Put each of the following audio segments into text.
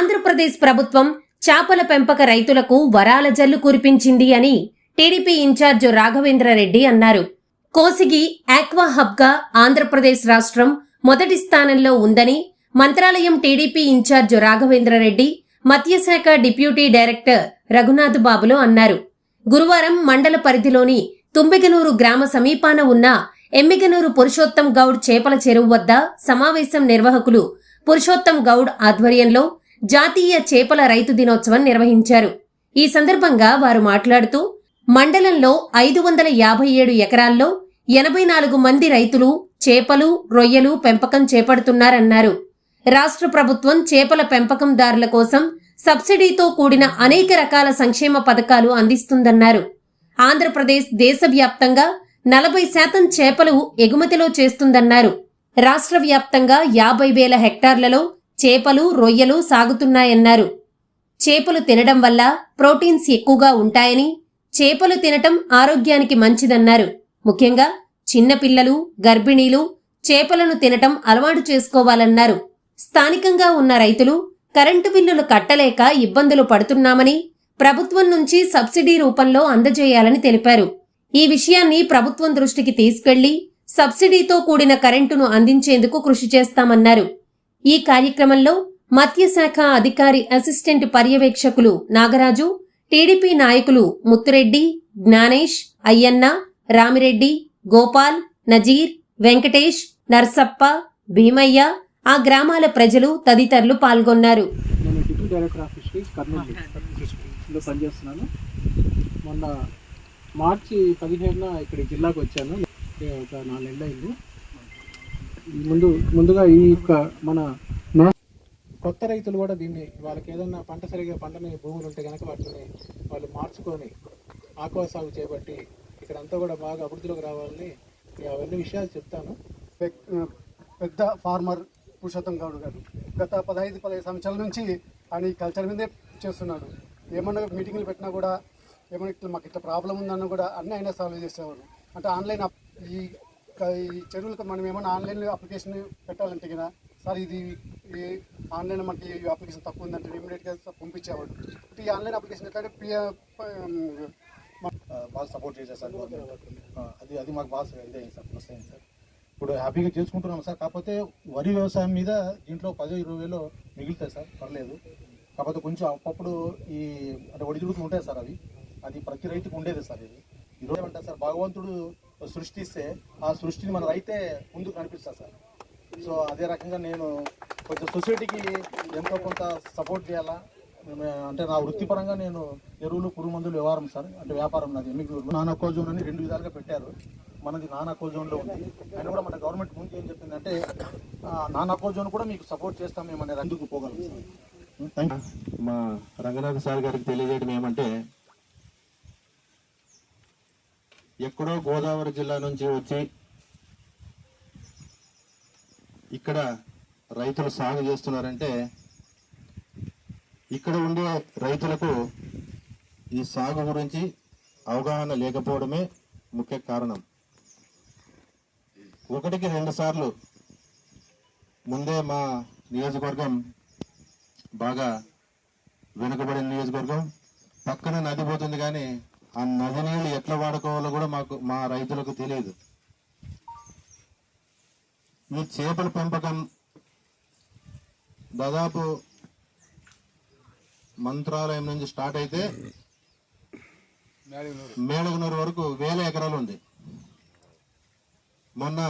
ఆంధ్రప్రదేశ్ ప్రభుత్వం చేపల పెంపక రైతులకు వరాల జల్లు కురిపించింది అని టీడీపీ ఇన్ఛార్జ్ రాఘవేంద్రారెడ్డి అన్నారు. కోసిగి ఆక్వా హబ్గా ఆంధ్రప్రదేశ్ రాష్ట్రం మొదటి స్థానంలో ఉందని మంత్రాలయం టీడీపీ ఇన్ఛార్జ్ రాఘవేంద్రారెడ్డి మత్స్యశాఖ డిప్యూటీ డైరెక్టర్ రఘునాథ్ బాబులు అన్నారు. గురువారం మండల పరిధిలోని తుంబిగనూరు గ్రామ సమీపాన ఉన్న ఎమ్మిగనూరు పురుషోత్తం గౌడ్ చేపల చెరువు వద్ద సమావేశం నిర్వాహకులు పురుషోత్తం గౌడ్ ఆధ్వర్యంలో జాతీయ చేపల రైతు దినోత్సవం నిర్వహించారు. ఈ సందర్భంగా వారు మాట్లాడుతూ మండలంలో ఐదు వందల యాభై ఏడు ఎకరాల్లో ఎనభై నాలుగు మంది రైతులు చేపలు రొయ్యలు పెంపకం చేపడుతున్నారన్నారు. రాష్ట్ర ప్రభుత్వం చేపల పెంపకందారుల కోసం సబ్సిడీతో కూడిన అనేక రకాల సంక్షేమ పథకాలు అందిస్తుందన్నారు. ఆంధ్రప్రదేశ్ దేశవ్యాప్తంగా నలభై శాతం చేపలు ఎగుమతిలో చేస్తుందన్నారు. రాష్ట్ర వ్యాప్తంగా యాభై వేల హెక్టార్లలో చేపలు రొయ్యలు సాగుతున్నాయన్నారు. చేపలు తినడం వల్ల ప్రోటీన్స్ ఎక్కువగా ఉంటాయని చేపలు తినటం ఆరోగ్యానికి మంచిదన్నారు. ముఖ్యంగా చిన్నపిల్లలు గర్భిణీలు చేపలను తినటం అలవాటు చేసుకోవాలన్నారు. స్థానికంగా ఉన్న రైతులు కరెంటు బిల్లులు కట్టలేక ఇబ్బందులు పడుతున్నామని ప్రభుత్వం నుంచి సబ్సిడీ రూపంలో అందజేయాలని తెలిపారు. ఈ విషయాన్ని ప్రభుత్వం దృష్టికి తీసుకెళ్ళి సబ్సిడీతో కూడిన కరెంటును అందించేందుకు కృషి చేస్తామన్నారు. ఈ కార్యక్రమంలో మత్స్యశాఖ అధికారి అసిస్టెంట్ పర్యవేక్షకులు నాగరాజు టీడీపీ నాయకులు ముత్తురెడ్డి జ్ఞానేష్ అయ్యన్న రామిరెడ్డి గోపాల్ నజీర్ వెంకటేష్ నర్సప్ప భీమయ్య ఆ గ్రామాల ప్రజలు తదితరులు పాల్గొన్నారు. పనిచేస్తున్నాను. మొన్న మార్చి పదిహేడున ఇక్కడ జిల్లాకు వచ్చాను. ఒక నాలుగు నెలలు అయింది. ముందు ముందుగా ఈ యొక్క మన కొత్త రైతులు కూడా దీన్ని వాళ్ళకి ఏదన్నా పంట సరిగా పంటని భూములు ఉంటే కనుక వాటిని వాళ్ళు మార్చుకొని ఆక్వా సాగు చేపట్టి ఇక్కడంతా కూడా బాగా అభివృద్ధిలోకి రావాలని అవన్నీ విషయాలు చెప్తాను. పెద్ద ఫార్మర్ పురుషోత్తం గౌడ్ గారు గత పదహైదు పదహైదు సంవత్సరాల నుంచి ఆయన ఈ కల్చర్ మీదే చేస్తున్నాడు. ఏమన్నా మీటింగ్లు పెట్టినా కూడా ఏమన్నా ఇట్లా మాకు ఇట్లా ప్రాబ్లం ఉందన్నా కూడా అన్నీ ఆయన సాల్వ్ చేసేవారు. అంటే ఆన్లైన్ ఈ ఈ చెరువులకు మనం ఏమన్నా ఆన్లైన్ అప్లికేషన్ పెట్టాలంటే కదా సార్ ఇది ఈ ఆన్లైన్ మనకి ఈ అప్లికేషన్ తక్కువ ఉందంటే ఇమీడియట్గా పంపించేవాడు. ఈ ఆన్లైన్ అప్లికేషన్ ఎట్లా బాగా సపోర్ట్ చేశారు సార్ అది అది మాకు బాగా ఇదైంది సార్ ప్లస్ అయింది సార్. ఇప్పుడు హ్యాపీగా చేసుకుంటున్నాం సార్ కాకపోతే వరి వ్యవసాయం మీద దీంట్లో పదో ఇరవై వేలు మిగులుతాయి సార్ పర్లేదు. కాకపోతే కొంచెం అప్పుడప్పుడు ఈ అంటే ఒడిదుడుకులు ఉంటాయి సార్ అవి. అది ప్రతి రైతుకు ఉండేది సార్ ఇది. ఈరోజు ఏమంటారు సార్ భగవంతుడు సృష్టిస్తే ఆ సృష్టిని మన రైతే ముందుకు కనిపిస్తా సార్. సో అదే రకంగా నేను కొంచెం సొసైటీకి ఎంతో కొంత సపోర్ట్ చేయాలా? అంటే నా వృత్తిపరంగా నేను ఎరువులు పురుగు మందులు వ్యవహారం సార్ అంటే వ్యాపారం నాది ఎమ్మిగూరు నాన్ జోన్ అని రెండు విధాలుగా పెట్టారు. మనది నాన్ జోన్లో ఉంది. అయినా కూడా మన గవర్నమెంట్ ముందు ఏం చెప్పిందంటే అంటే నాన్ జోన్ కూడా మీకు సపోర్ట్ చేస్తాం మేము అనేది అందుకు పోగలం సార్. మా రంగనాథ్ సార్ గారికి తెలియజేయడం ఏమంటే ఎక్కడో గోదావరి జిల్లా నుంచి వచ్చి ఇక్కడ రైతులు సాగు చేస్తున్నారంటే ఇక్కడ ఉండే రైతులకు ఈ సాగు గురించి అవగాహన లేకపోవడమే ముఖ్య కారణం. ఒకటికి రెండు సార్లు ముందే మా నియోజకవర్గం బాగా వెనుకబడిన నియోజకవర్గం. పక్కన నది పోతుంది కానీ ఆ నది నీళ్ళు ఎట్లా వాడుకోవాలో కూడా మాకు మా రైతులకు తెలియదు. ఈ చేపల పెంపకం దాదాపు మంత్రాలయం నుంచి స్టార్ట్ అయితే మేడగనూరు వరకు వేల ఎకరాలు ఉంది. మొన్న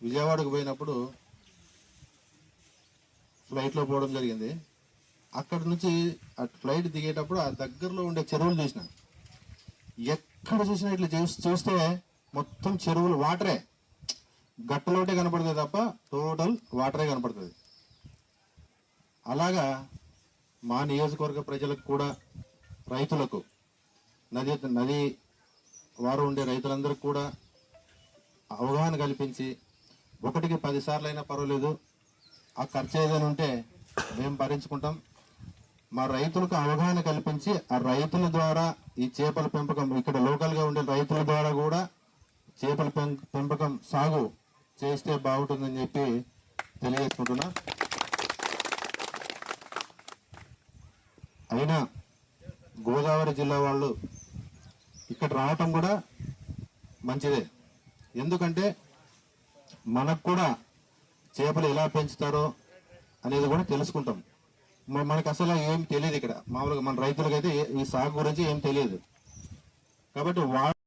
విజయవాడకు పోయినప్పుడు ఫ్లైట్లో పోవడం జరిగింది. అక్కడ నుంచి ఆ ఫ్లైట్ దిగేటప్పుడు ఆ దగ్గరలో ఉండే చెరువులు చూసినాను ఎక్కడ చూసినా ఇట్లా చూస్తే మొత్తం చెరువులు వాటరే గట్టలోటే కనపడుతుంది తప్ప టోటల్ వాటరే కనపడుతుంది. అలాగా మా నియోజకవర్గ ప్రజలకు కూడా రైతులకు నది నది వారు ఉండే రైతులందరికీ కూడా అవగాహన కల్పించి ఒకటికి పదిసార్లు అయినా పర్వాలేదు ఆ ఖర్చు ఏదైనా ఉంటే మేము భరించుకుంటాం. మా రైతులకు అవగాహన కల్పించి ఆ రైతుల ద్వారా ఈ చేపల పెంపకం ఇక్కడ లోకల్గా ఉండే రైతుల ద్వారా కూడా చేపల పెం- పెంపకం సాగు చేస్తే బాగుంటుందని చెప్పి తెలియజేసుకుంటున్నా. అయినా గోదావరి జిల్లా వాళ్ళు ఇక్కడ రావటం కూడా మంచిదే. ఎందుకంటే మనకు కూడా చేపలు ఎలా పెంచుతారో అనేది కూడా తెలుసుకుంటాం. మనకు అసలు ఏం తెలియదు ఇక్కడ. మామూలుగా మన రైతులకైతే ఈ సాగు గురించి ఏం తెలియదు. కాబట్టి వా